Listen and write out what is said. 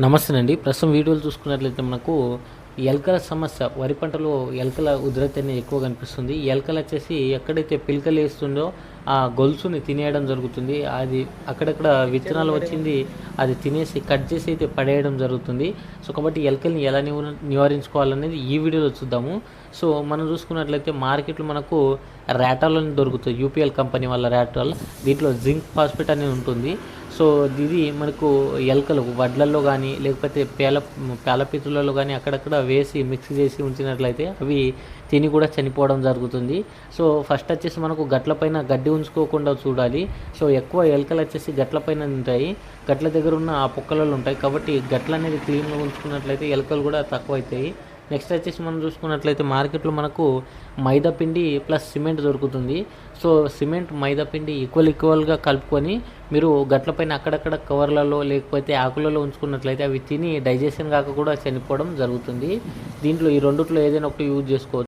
నమస్తే అండి ప్రస్తుతం వీడియోలు చూసుకున్నట్లయితే మనకు ఎలకల సమస్య వరి పంటలో ఎలకల ఉధృతి అనేది ఎక్కువ కనిపిస్తుంది. ఎలకలు వచ్చేసి ఎక్కడైతే పిలకలు వేస్తుందో ఆ గొలుసుని తినేయడం జరుగుతుంది. అది అక్కడక్కడ విత్తనాలు వచ్చింది అది తినేసి కట్ చేసి అయితే పడేయడం జరుగుతుంది. సో కాబట్టి ఎలకల్ని ఎలా నివార- నివారించుకోవాలనేది ఈ వీడియోలో చూద్దాము. సో మనం చూసుకున్నట్లయితే మార్కెట్లో మనకు ర్యాటాలని దొరుకుతాయి. దొరుకుతుంది యూపీఎల్ కంపెనీ వాళ్ళ ర్యాటాల్ దీంట్లో జింక్ ఫాస్ఫేట్ అనేది ఉంటుంది. సో ఇది మనకు ఎలకలు వడ్లల్లో కానీ లేకపోతే పేల పేలపితులలో కానీ అక్కడక్కడ వేసి మిక్స్ చేసి ఉంచినట్లయితే అవి తిని కూడా చనిపోవడం జరుగుతుంది. సో ఫస్ట్ వచ్చేసి మనకు గట్లపైన గడ్డి ఉంచుకోకుండా చూడాలి. సో ఎక్కువ ఎలకలు వచ్చేసి గట్లపైన ఉంటాయి. గట్ల దగ్గర ఉన్న ఆ పొక్కలలో ఉంటాయి. కాబట్టి గట్ల అనేది క్లీన్గా ఉంచుకున్నట్లయితే ఎలకలు కూడా తక్కువ అవుతాయి నెక్స్ట్ వచ్చేసి మనం చూసుకున్నట్లయితే మార్కెట్లో మనకు మైదా పిండి ప్లస్ సిమెంట్ దొరుకుతుంది. సో సిమెంట్ మైదా పిండి ఈక్వల్ ఈక్వల్గా కలుపుకొని మీరు గట్లపైన అక్కడక్కడ కవర్లలో లేకపోతే ఆకులలో ఉంచుకున్నట్లయితే అవి తిని డైజెషన్ కాక కూడా చనిపోవడం జరుగుతుంది. దీంట్లో ఈ రెండుట్లో ఏదైనా ఒకటి యూజ్ చేసుకోవచ్చు.